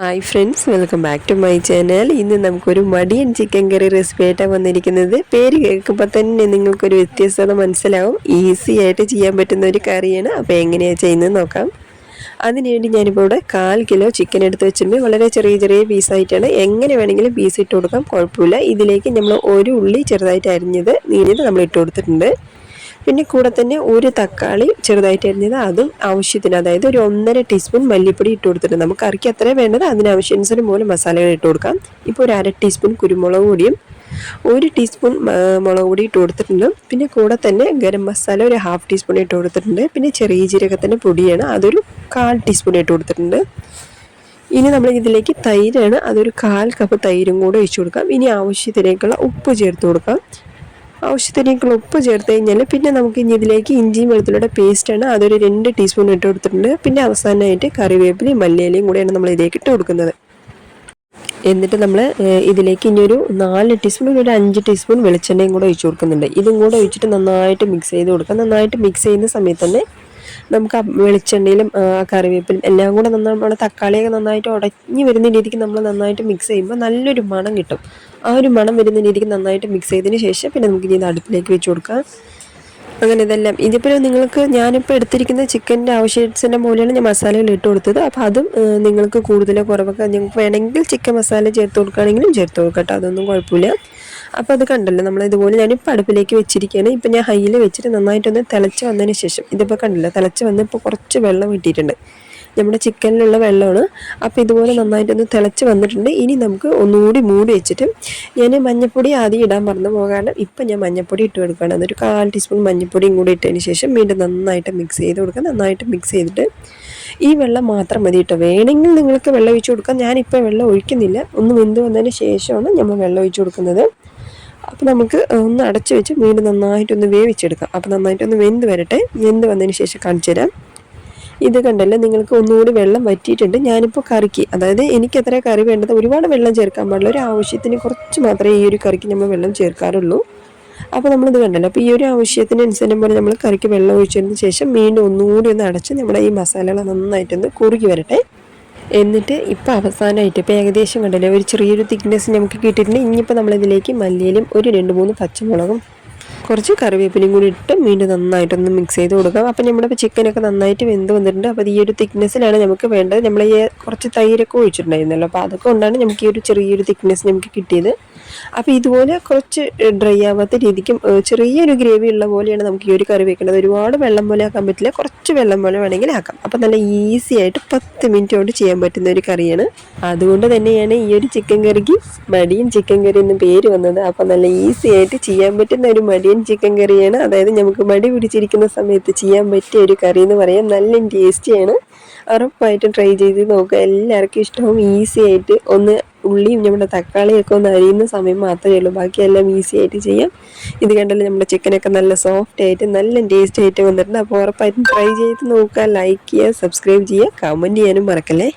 Hi friends welcome back to my channel ഇന്ന് നമുക്കൊരു മടിയൻ chicken കറി recipe ആയിട്ടാണ് വന്നിരിക്കുന്നത്. പേര് കേൾക്കുമ്പോൾ തന്നെ നിങ്ങൾക്കൊരു വ്യത്യസ്തത മനസ്സിലാവും. ഈസി ആയിട്ട് ചെയ്യാൻ പറ്റുന്ന ഒരു കറിയാണ്. അപ്പോൾ എങ്ങനെയാണ് ചെയ്യുന്നത് നോക്കാം. അതിനുവേണ്ടി ഞാനിപ്പോൾ ഇവിടെ കാൽ കിലോ ചിക്കൻ എടുത്ത് വെച്ചിട്ടുണ്ട്. വളരെ ചെറിയ ചെറിയ പീസായിട്ടാണ് എങ്ങനെ വേണമെങ്കിലും പീസ് ഇട്ട് കൊടുക്കാം കുഴപ്പമില്ല. ഇതിലേക്ക് നമ്മൾ ഒരു ഉള്ളി ചെറുതായിട്ട് അരിഞ്ഞത് നീഞ്ഞത് നമ്മൾ ഇട്ട് കൊടുത്തിട്ടുണ്ട്. പിന്നെ കൂടെ തന്നെ ഒരു തക്കാളി ചെറുതായിട്ട് അരിഞ്ഞത് അതും ആവശ്യത്തിന് അതായത് ഒരു ഒന്നര ടീസ്പൂൺ മല്ലിപ്പൊടി ഇട്ട് കൊടുത്തിട്ടുണ്ട്. നമുക്ക് കറിക്ക് അത്രയും വേണ്ടത്? അതിനാവശ്യാനുസരണം പോലെ മസാലകൾ ഇട്ട് കൊടുക്കാം. ഇപ്പോൾ ഒരു അര ടീസ്പൂൺ കുരുമുളക് പൊടിയും ഒരു ടീസ്പൂൺ മുളക് പൊടി ഇട്ട് കൊടുത്തിട്ടുണ്ട്. പിന്നെ കൂടെ തന്നെ ഗരം മസാല ഒരു ഹാഫ് ടീസ്പൂൺ ഇട്ട് കൊടുത്തിട്ടുണ്ട്. പിന്നെ ചെറിയ ജീരകത്തിന്റെ പൊടിയാണ് അതൊരു കാൽ ടീസ്പൂൺ ഇട്ട് കൊടുത്തിട്ടുണ്ട്. ഇനി നമ്മൾ ഇതിലേക്ക് തൈരാണ് അതൊരു കാൽ കപ്പ് തൈരും കൂടെ ഒഴിച്ചു കൊടുക്കാം. ഇനി ആവശ്യത്തിലേക്കുള്ള ഉപ്പ് ചേർത്ത് കൊടുക്കാം. ആവശ്യത്തിനേക്കുള്ള ഉപ്പ് ചേർത്ത് കഴിഞ്ഞാൽ പിന്നെ നമുക്ക് ഇനി ഇതിലേക്ക് ഇഞ്ചിയും വെളുത്തുള്ളിയുടെ പേസ്റ്റാണ് അതൊരു രണ്ട് ടീസ്പൂൺ ഇട്ട് കൊടുത്തിട്ടുണ്ട്. പിന്നെ അവസാനമായിട്ട് കറിവേപ്പിലയും മല്ലിയിലയും കൂടെയാണ് നമ്മൾ ഇതിലേക്ക് ഇട്ട് കൊടുക്കുന്നത്. എന്നിട്ട് നമ്മൾ ഇതിലേക്ക് ഇനി ഒരു നാല് ടീസ്പൂൺ ഒരു അഞ്ച് ടീസ്പൂൺ വെളിച്ചെണ്ണയും കൂടെ ഒഴിച്ചു കൊടുക്കുന്നുണ്ട്. ഇതും കൂടെ ഒഴിച്ചിട്ട് നന്നായിട്ട് മിക്സ് ചെയ്ത് കൊടുക്കുക നന്നായിട്ട് മിക്സ് ചെയ്യുന്ന സമയത്ത് തന്നെ നമുക്ക് വെളിച്ചെണ്ണയിലും കറിവേപ്പിലും എല്ലാം കൂടെ നന്നായി നമ്മുടെ തക്കാളിയൊക്കെ നന്നായിട്ട് ഉടഞ്ഞു വരുന്ന രീതിക്ക് നമ്മൾ നന്നായിട്ട് മിക്സ് ചെയ്യുമ്പോൾ നല്ലൊരു മണം കിട്ടും. ആ ഒരു മണം വരുന്ന രീതിക്ക് നന്നായിട്ട് മിക്സ് ചെയ്തതിന് ശേഷം പിന്നെ നമുക്ക് ഇനി അടുപ്പിലേക്ക് വെച്ച് കൊടുക്കാം. അങ്ങനെ ഇതെല്ലാം. ഇതിപ്പോൾ നിങ്ങൾക്ക് ഞാനിപ്പോൾ എടുത്തിരിക്കുന്ന ചിക്കന്റെ ആവശ്യത്തിന്റെ മൂലമാണ് ഞാൻ മസാലകൾ ഇട്ട് കൊടുത്തത്. അപ്പോൾ അതും നിങ്ങൾക്ക് കൂടുതലോ കുറവൊക്കെ നിങ്ങൾക്ക് വേണമെങ്കിൽ ചിക്കൻ മസാല ചേർത്ത് കൊടുക്കുകയാണെങ്കിലും ചേർത്ത് കൊടുക്കട്ടോ അതൊന്നും കുഴപ്പമില്ല. അപ്പോൾ അത് കണ്ടല്ലോ നമ്മൾ ഇതുപോലെ ഞാനിപ്പോൾ അടുപ്പിലേക്ക് വെച്ചിരിക്കുകയാണ്. ഇപ്പം ഞാൻ ഹൈയിൽ വെച്ചിട്ട് നന്നായിട്ടൊന്ന് തിളച്ച് വന്നതിന് ശേഷം ഇതിപ്പോൾ കണ്ടില്ല തിളച്ച് വന്നപ്പോൾ കുറച്ച് വെള്ളം കിട്ടിയിട്ടുണ്ട്. നമ്മുടെ ചിക്കനിലുള്ള വെള്ളമാണ്. അപ്പോൾ ഇതുപോലെ നന്നായിട്ടൊന്ന് തിളച്ച് വന്നിട്ടുണ്ട്. ഇനി നമുക്ക് ഒന്നുകൂടി മൂടി വെച്ചിട്ട് ഞാൻ മഞ്ഞപ്പൊടി ആദ്യം ഇടാൻ മറന്നു പോകാണ്ട് ഇപ്പം ഞാൻ മഞ്ഞപ്പൊടി ഇട്ട് കൊടുക്കുകയാണ്. അതൊരു കാൽ ടീസ്പൂൺ മഞ്ഞപ്പൊടിയും കൂടി ഇട്ടതിന് ശേഷം വീണ്ടും നന്നായിട്ട് മിക്സ് ചെയ്ത് കൊടുക്കുക. നന്നായിട്ട് മിക്സ് ചെയ്തിട്ട് ഈ വെള്ളം മാത്രം മതി കേട്ടോ. വേണമെങ്കിൽ നിങ്ങൾക്ക് വെള്ളം ഒഴിച്ചു കൊടുക്കാം. ഞാനിപ്പോൾ വെള്ളം ഒഴിക്കുന്നില്ല. ഒന്ന് വെന്ത് വന്നതിന് ശേഷമാണ് നമ്മൾ വെള്ളം ഒഴിച്ചു കൊടുക്കുന്നത്. അപ്പോൾ നമുക്ക് ഒന്ന് അടച്ചു വെച്ച് വീണ്ടും നന്നായിട്ടൊന്ന് വേവിച്ചെടുക്കാം. അപ്പോൾ നന്നായിട്ടൊന്ന് വെന്ത് വരട്ടെ. വെന്ത് വന്നതിന് ശേഷം കാണിച്ചു തരാം. ഇത് കണ്ടല്ലോ നിങ്ങൾക്ക് ഒന്നുകൂടി വെള്ളം വറ്റിയിട്ടുണ്ട്. ഞാനിപ്പോൾ കറിക്ക് അതായത് എനിക്ക് എത്ര കറി വേണ്ടത് ഒരുപാട് വെള്ളം ചേർക്കാൻ പാടില്ല. ഒരു ആവശ്യത്തിന് കുറച്ച് മാത്രമേ ഈ ഒരു കറിക്ക് നമ്മൾ വെള്ളം ചേർക്കാറുള്ളൂ. അപ്പോൾ നമ്മളിത് കണ്ടല്ലോ. അപ്പോൾ ഈ ഒരു ആവശ്യത്തിനനുസരിച്ച് പോലെ നമ്മൾ കറിക്ക് വെള്ളം ഒഴിച്ചതിന് ശേഷം വീണ്ടും ഒന്നുകൂടി ഒന്ന് അടച്ച് നമ്മുടെ ഈ മസാലകൾ നന്നായിട്ടൊന്ന് കുറുകി വരട്ടെ. എന്നിട്ട് ഇപ്പോൾ അവസാനമായിട്ട് ഇപ്പോൾ ഏകദേശം കണ്ടല്ലോ ഒരു ചെറിയൊരു തിക്നെസ് നമുക്ക് കിട്ടിയിട്ടുണ്ട്. ഇനിയിപ്പോൾ നമ്മളിതിലേക്ക് മല്ലിയിലും ഒരു രണ്ട് മൂന്ന് പച്ചമുളകും കുറച്ച് കറിവേപ്പിലയും കൂടി ഇട്ട് വീണ്ടും നന്നായിട്ടൊന്ന് മിക്സ് ചെയ്ത് കൊടുക്കാം. അപ്പോൾ നമ്മുടെ ചിക്കനൊക്കെ നന്നായിട്ട് വെന്ത് വന്നിട്ടുണ്ട്. അപ്പോൾ ഈ ഒരു തിക്നെസ്സിലാണ് നമുക്ക് വേണ്ടത്. നമ്മൾ ഈ കുറച്ച് തൈരൊക്കെ ഒഴിച്ചിട്ടുണ്ടായിരുന്നല്ലോ. അപ്പോൾ അതൊക്കെ കൊണ്ടാണ് നമുക്ക് ഈ ഒരു ചെറിയൊരു തിക്നെസ് നമുക്ക് കിട്ടിയത്. അപ്പോൾ ഇതുപോലെ കുറച്ച് ഡ്രൈ ആവാത്ത രീതിക്കും ചെറിയൊരു ഗ്രേവി ഉള്ള പോലെയാണ് നമുക്ക് ഈ ഒരു കറി വെക്കേണ്ടത് ഒരുപാട് വെള്ളം പോലെ ആക്കാൻ പറ്റില്ല. കുറച്ച് വെള്ളം പോലെ വേണമെങ്കിൽ ആക്കാം. അപ്പോൾ നല്ല ഈസി ആയിട്ട് പത്ത് മിനിറ്റ് കൊണ്ട് ചെയ്യാൻ പറ്റുന്ന ഒരു കറിയാണ്. അതുകൊണ്ട് തന്നെയാണ് ഈ ഒരു ചിക്കൻ കറിക്ക് മടിയൻ ചിക്കൻ കറി എന്ന് പേര് വന്നത്. അപ്പോൾ നല്ല ഈസി ആയിട്ട് ചെയ്യാൻ പറ്റുന്ന ഒരു മടിയൻ ചിക്കൻ കറിയാണ്. അതായത് നമുക്ക് മടി പിടിച്ചിരിക്കുന്ന സമയത്ത് ചെയ്യാൻ പറ്റിയ ഒരു കറി എന്ന് പറയാം നല്ല ടേസ്റ്റിയാണ് ഉറപ്പായിട്ടും ട്രൈ ചെയ്ത് നോക്കുക. എല്ലാവർക്കും ഇഷ്ടവും ഈസി ആയിട്ട് ഒന്ന് ഉള്ളിയും നമ്മുടെ തക്കാളിയൊക്കെ ഒന്ന് അരിയുന്ന സമയം മാത്രമേ ഉള്ളൂ. ബാക്കിയെല്ലാം ഈസി ആയിട്ട് ചെയ്യാം. ഇത് കണ്ടല്ലോ നമ്മുടെ ചിക്കനൊക്കെ നല്ല സോഫ്റ്റ് ആയിട്ട് നല്ല ടേസ്റ്റ് ആയിട്ട് വന്നിട്ടുണ്ട്. അപ്പോൾ ഉറപ്പായിട്ടും ട്രൈ ചെയ്ത് നോക്കുക ലൈക്ക് ചെയ്യുക സബ്സ്ക്രൈബ് ചെയ്യുക കമന്റ് ചെയ്യാനും മറക്കല്ലേ?